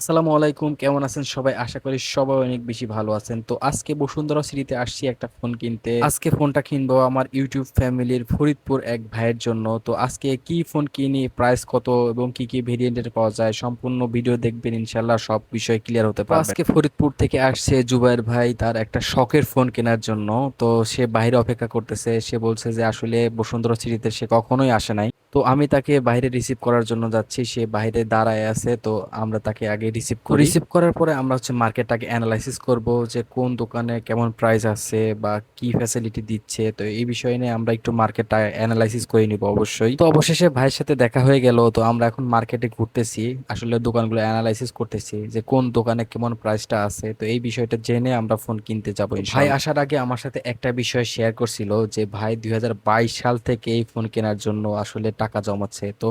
আসসালামু আলাইকুম কেমন আছেন সবাই? আশা করি সবাই অনেক বেশি ভালো আছেন। তো আজকে বসুন্ধরা সিটিতে আসছি একটা ফোন কিনতে। আজকে ফোনটা কিনবো আমার ইউটিউব ফ্যামিলির ফরিদপুর এক ভাইয়ের জন্য। তো আজকে কি ফোন কিনি প্রাইস কত এবং কি কি ভেরিয়েন্টের পাওয়া যায় সম্পূর্ণ ভিডিও দেখবেন ইনশাল্লাহ সব বিষয় ক্লিয়ার হতে পারবে। আজকে ফরিদপুর থেকে আসছে জুবাইর ভাই তার একটা শখের ফোন কেনার জন্য। তো সে বাইরে অপেক্ষা করতেছে সে বলছে যে আসলে বসুন্ধরা সিটিতে সে কখনোই আসে নাই। তো আমি তাকে বাইরে রিসিভ করার জন্য যাচ্ছি সে বাইরে দাঁড়ায় আছে তো আমরা তাকে আগে রিসিভ করি। রিসিভ করার পরে আমরা হচ্ছে মার্কেটটাকে অ্যানালাইসিস করব যে কোন দোকানে কেমন প্রাইস আছে বা কি ফ্যাসিলিটি দিচ্ছে। তো এই বিষয় নিয়ে আমরা একটু মার্কেটটা অ্যানালাইসিস করে নিব অবশ্যই। তো অবশেষে ভাইয়ের সাথে দেখা হয়ে গেল। তো আমরা এখন মার্কেটে ঘুরতেছি আসলে দোকানগুলো অ্যানালাইসিস করতেছি যে কোন দোকানে কেমন প্রাইসটা আছে। তো এই বিষয়টা জেনে আমরা ফোন কিনতে যাব ভাই আসার আগে আমার সাথে একটা বিষয় শেয়ার করছিল যে ভাই দুই হাজার বাইশ সাল থেকে এই ফোন কেনার জন্য আসলে টাকা জমাচ্ছে। তো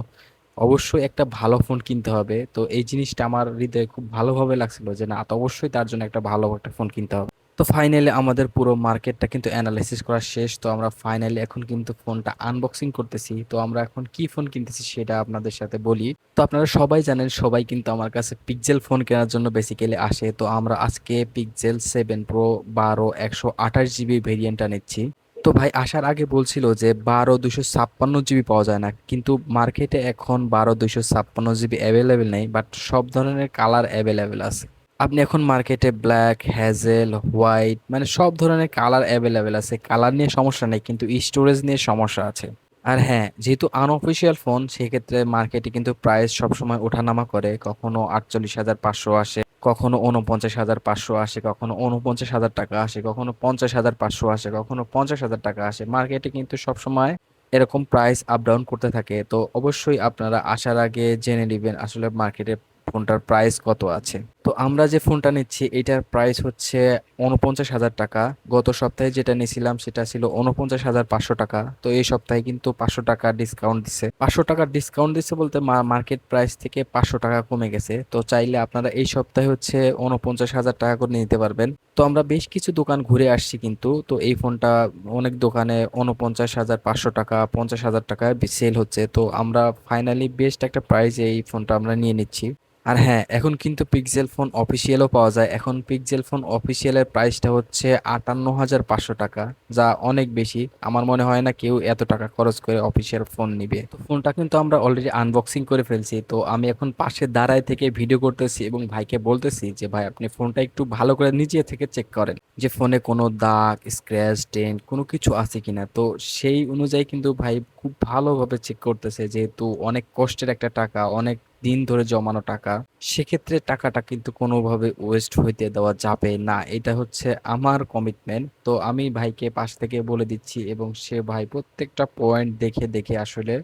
অবশ্যই একটা ভালো ফোন কিনতে হবে। তো এই জিনিসটা আমার হৃদয়ে খুব ভালোভাবে লাগছিল যে না, তো অবশ্যই তার জন্য একটা ভালো একটা ফোন কিনতে হবে। তো ফাইনালি আমাদের পুরো মার্কেটটা কিন্তু অ্যানালাইসিস করা শেষ। তো আমরা ফাইনালি এখন কিন্তু ফোনটা আনবক্সিং করতেছি। তো আমরা এখন কি ফোন কিনতেছি সেটা আপনাদের সাথে বলি। তো আপনারা সবাই জানেন, সবাই কিন্তু আমার কাছে পিকজেল ফোন কেনার জন্য বেসিক্যালি আসে। তো আমরা আজকে পিকজেল সেভেন প্রো বারো একশো আঠাশ জিবি ভেরিয়েন্টটা নিচ্ছি। তো ভাই আসার আগে বলছিল যে বারো দুশো ছাপ্পান্ন জিবি পাওয়া যায় না, কিন্তু মার্কেটে এখন বারো দুশো ছাপ্পান্ন জিবি অ্যাভেলেবেল নেই বাট সব ধরনের কালার অ্যাভেলেবেল আছে। আপনি এখন মার্কেটে ব্ল্যাক হ্যাজেল হোয়াইট মানে সব ধরনের কালার অ্যাভেলেবেল আছে। কালার নিয়ে সমস্যা নেই, কিন্তু স্টোরেজ নিয়ে সমস্যা আছে। আর হ্যাঁ যেহেতু আনঅফিসিয়াল ফোন সেক্ষেত্রে মার্কেটে কিন্তু প্রাইস সবসময় ওঠানামা করে, কখনো আটচল্লিশ হাজার পাঁচশো আসে। কখনো উনপঞ্চাশ হাজার পাঁচশো আসে, কখনো উনপঞ্চাশ হাজার টাকা আসে, কখনো পঞ্চাশ হাজার পাঁচশো আসে, কখনো পঞ্চাশ হাজার টাকা আসে। মার্কেটে কিন্তু সবসময় এরকম প্রাইস আপ ডাউন করতে থাকে। তো অবশ্যই আপনারা আসার আগে জেনে নেবেন আসলে মার্কেটে ফোনটার প্রাইস কত আছে? তো আমরা যে ফোনটা নিচ্ছি, এটার প্রাইস হচ্ছে উনপঞ্চাশ হাজার টাকা। গত সপ্তাহে যেটা নিয়েছিলাম সেটা ছিল উনপঞ্চাশ হাজার পাঁচশো টাকা। তো এই সপ্তাহে কিন্তু পাঁচশো টাকা ডিসকাউন্ট দিছে। পাঁচশো টাকার ডিসকাউন্ট দিচ্ছে বলতে মার্কেট প্রাইস থেকে পাঁচশো টাকা কমে গেছে। তো চাইলে আপনারা এই সপ্তাহে হচ্ছে উনপঞ্চাশ হাজার টাকা করে নিতে পারবেন। তো আমরা বেশ কিছু দোকান ঘুরে আসছি কিন্তু। তো এই ফোনটা অনেক দোকানে উনপঞ্চাশ হাজার পাঁচশো টাকা, পঞ্চাশ হাজার টাকায় সেল হচ্ছে। তো আমরা ফাইনালি বেস্ট একটা প্রাইসে এই ফোনটা আমরা নিয়ে নিচ্ছি। আর হ্যাঁ এখন কিন্তু পিক্সেল ফোন অফিসিয়ালও পাওয়া যায়। এখন পিক্সেল ফোন অফিসিয়ালের প্রাইসটা হচ্ছে আটান্ন হাজার পাঁচশো টাকা, যা অনেক বেশি। আমার মনে হয় না কেউ এত টাকা খরচ করে অফিসিয়াল ফোন নিবে। তো ফোনটা কিন্তু আমরা অলরেডি আনবক্সিং করে ফেলছি। তো আমি এখন পাশে দাঁড়ায় থেকে ভিডিও করতেছি এবং ভাইকে বলতেছি যে, ভাই, আপনি ফোনটা একটু ভালো করে নিজে থেকে চেক করেন যে ফোনে কোনো দাগ স্ক্র্যাচ ডেন্ট কোনো কিছু আছে কিনা? তো সেই অনুযায়ী কিন্তু ভাই খুব ভালোভাবে চেক করতেছে যেহেতু অনেক কষ্টের একটা টাকা, অনেক দিন ধরে জমানো টাকা, সেক্ষেত্রে টাকাটা কিন্তু কোনোভাবে ওয়েস্ট হইতে দেওয়া যাবে না। এটা হচ্ছে আমার কমিটমেন্ট তো আমি ভাইকে পাশ থেকে বলে দিচ্ছি এবং সে ভাই প্রত্যেকটা পয়েন্ট দেখে দেখে আসলে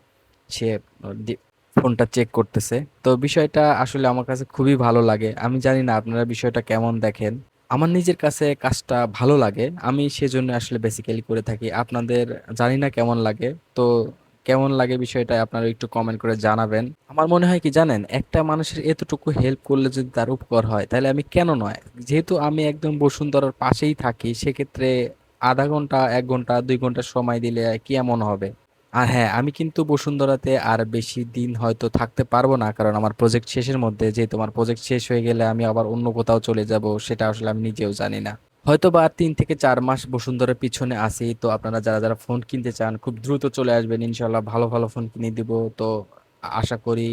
সে ফোনটা চেক করতেছে। তো বিষয়টা আসলে আমার কাছে খুবই ভালো লাগে। আমি জানি না আপনারা বিষয়টা কেমন দেখেন। আমার নিজের কাছে কাজটা ভালো লাগে। আমি সেজন্য আসলে বেসিক্যালি করে থাকি। আপনাদের জানি না কেমন লাগে। তো কেমন লাগে বিষয়টা আপনারা একটু কমেন্ট করে জানাবেন। আমার মনে হয় কি জানেন, একটা মানুষের এতটুকু হেল্প করলে যদি তার উপকার হয়, তাহলে আমি কেন নয়? যেহেতু আমি একদম বসুন্ধরার পাশেই থাকি, সেক্ষেত্রে আধা ঘণ্টা, এক ঘণ্টা, দুই ঘণ্টা সময় দিলে কি এমন হবে? আর হ্যাঁ আমি কিন্তু বসুন্ধরাতে আর বেশি দিন হয়তো থাকতে পারব না। কারণ আমার প্রজেক্ট শেষের মধ্যে যে তোমার প্রজেক্ট শেষ হয়ে গেলে আমি আবার অন্য কোথাও চলে যাব, সেটা আসলে আমি নিজেও জানি না। হয়তো বা তিন থেকে চার মাস বসুন্ধরার পিছনে আসি তো আপনারা যারা যারা ফোন কিনতে চান, খুব দ্রুত চলে আসবেন। ইনশাল্লাহ ভালো ভালো ফোন কিনে দিব। তো আশা করি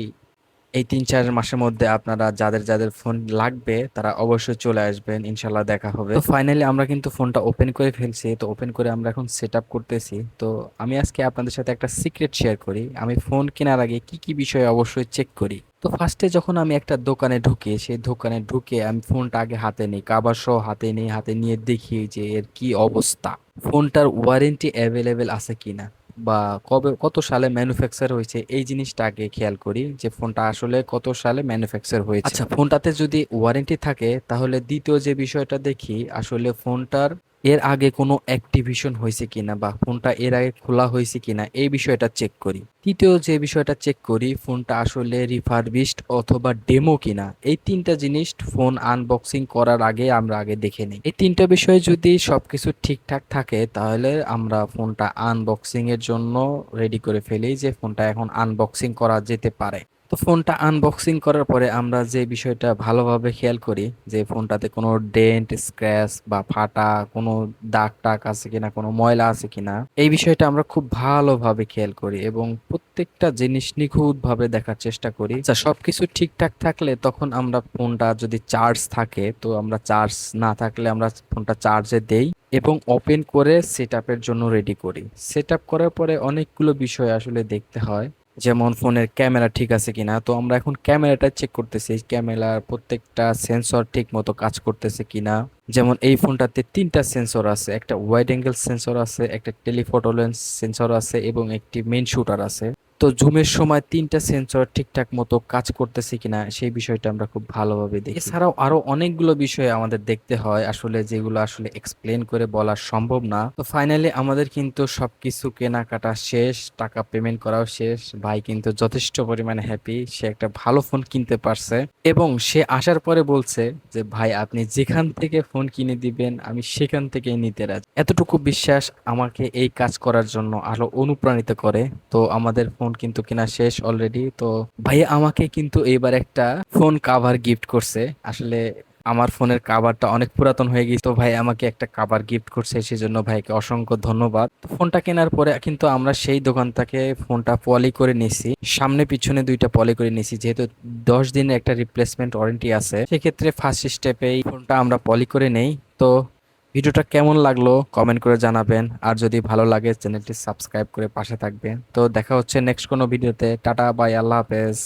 এই তিন চার মাসের মধ্যে আপনারা যাদের যাদের ফোন লাগবে, তারা অবশ্যই চলে আসবেন ইনশাল্লাহ দেখা হবে। তো ফাইনালি আমরা কিন্তু ফোনটা ওপেন করে ফেলছি, তো ওপেন করে আমরা এখন সেট করতেছি। তো আমি আজকে আপনাদের সাথে একটা সিক্রেট শেয়ার করি। আমি ফোন কেনার আগে কি কি বিষয়ে অবশ্যই চেক করি? তো ফার্স্টে যখন আমি একটা দোকানে ঢুকি, সেই দোকানে ঢুকে আমি ফোনটা আগে হাতে নিই কাবার সহ হাতে নিই, হাতে নিয়ে দেখি যে এর কি অবস্থা। ফোনটার ওয়ারেন্টি অ্যাভেলেবেল আছে কিনা? বা কবে, কত সালে ম্যানুফ্যাকচার হয়েছে, এই জিনিসটা আগে খেয়াল করি যে ফোনটা আসলে কত সালে ম্যানুফ্যাকচার হয়েছে। আচ্ছা ফোনটাতে যদি ওয়ারেন্টি থাকে, তাহলে দ্বিতীয় যে বিষয়টা দেখি, আসলে ফোনটার এর আগে কোনো অ্যাক্টিভেশন হয়েছে কিনা বা ফোনটা এর আগে খোলা হয়েছে কিনা, এই বিষয়টা চেক করি। তৃতীয় যে বিষয়টা চেক করি, ফোনটা আসলে রিফারবিশড অথবা ডেমো কিনা, এই তিনটা জিনিস ফোন আনবক্সিং করার আগে আমরা আগে দেখে নিই। এই তিনটা বিষয়ে যদি সবকিছু ঠিকঠাক থাকে, তাহলে আমরা ফোনটা আনবক্সিং এর জন্য রেডি করে ফেলি যে ফোনটা এখন আনবক্সিং করা যেতে পারে। তো ফোনটা আনবক্সিং করার পরে আমরা যে বিষয়টা ভালোভাবে খেয়াল করি, যে ফোনটাতে কোনো ডেন্ট স্ক্র্যাচ বা ফাটা, কোনো দাগ টাগ আছে কিনা, কোনো ময়লা আছে কিনা, এই বিষয়টা আমরা খুব ভালোভাবে খেয়াল করি এবং প্রত্যেকটা জিনিস নিখুঁতভাবে দেখার চেষ্টা করি। আচ্ছা সবকিছু ঠিকঠাক থাকলে তখন আমরা ফোনটা যদি চার্জ থাকে, তো আমরা চার্জ না থাকলে আমরা ফোনটা চার্জে দেই এবং ওপেন করে সেট জন্য রেডি করি। সেট করার পরে অনেকগুলো বিষয় আসলে দেখতে হয়। যেমন ফোনের ক্যামেরা ঠিক আছে কিনা, তো আমরা এখন ক্যামেরাটা চেক করতেছি ক্যামেরার প্রত্যেকটা সেন্সর ঠিক মতো কাজ করতেছে কিনা। যেমন এই ফোনটাতে তিনটা সেন্সর আছে, একটা ওয়াইড অ্যাঙ্গেল সেন্সর আছে, একটা টেলিফোটো লেন্স সেন্সর আছে এবং একটি মেন শুটার আছে। তো জুমের সময় তিনটা সেন্সর ঠিকঠাক মতো কাজ করতেছে কিনা সেই বিষয়টা আমরা খুব ভালোভাবে দেখি। এছাড়াও আরও অনেকগুলো বিষয় আমাদের দেখতে হয় আসলে যেগুলো আসলে এক্সপ্লেন করে বলা সম্ভব না। তো ফাইনালি আমাদের কিন্তু সবকিছু কেনাকাটা শেষ, টাকা পেমেন্ট করাও শেষ। ভাই কিন্তু যথেষ্ট পরিমাণে হ্যাপি সে একটা ভালো ফোন কিনতে পারছে। এবং সে আসার পরে বলছে যে, ভাই, আপনি যেখান থেকে ফোন কিনে দিবেন, আমি সেখান থেকেই নিতে রাজি। এতটুকু বিশ্বাস আমাকে এই কাজ করার জন্য আরও অনুপ্রাণিত করে। তো আমাদের ফোন কিন্তু কেনা শেষ অলরেডি তো ভাইয়া আমাকে কিন্তু এবার একটা ফোন কাভার গিফট করছে। আসলে আমার ফোনের কাভারটা অনেক পুরাতন হয়ে গেছে তো ভাই আমাকে একটা কাভার গিফট করছে, সেজন্য ভাইকে অসংখ্য ধন্যবাদ। ফোনটা কেনার পরে কিন্তু আমরা সেই দোকান থেকে ফোনটা পলি করে নিছি। সামনে পিছনে দুইটা পলি করে নিছি, যেহেতু দশ দিনের একটা রিপ্লেসমেন্ট ওয়ারেন্টি আছে। সেক্ষেত্রে ফার্স্ট স্টেপেই ফোনটা আমরা পলি করে নেই। তো ভিডিওটা কেমন লাগল কমেন্ট করে জানাবেন। আর যদি ভালো লাগে, চ্যানেলটি সাবস্ক্রাইব করে পাশে থাকবেন। তো দেখা হচ্ছে নেক্সট কোনো ভিডিওতে। টাটা, বাই, আল্লাহ হাফেজ।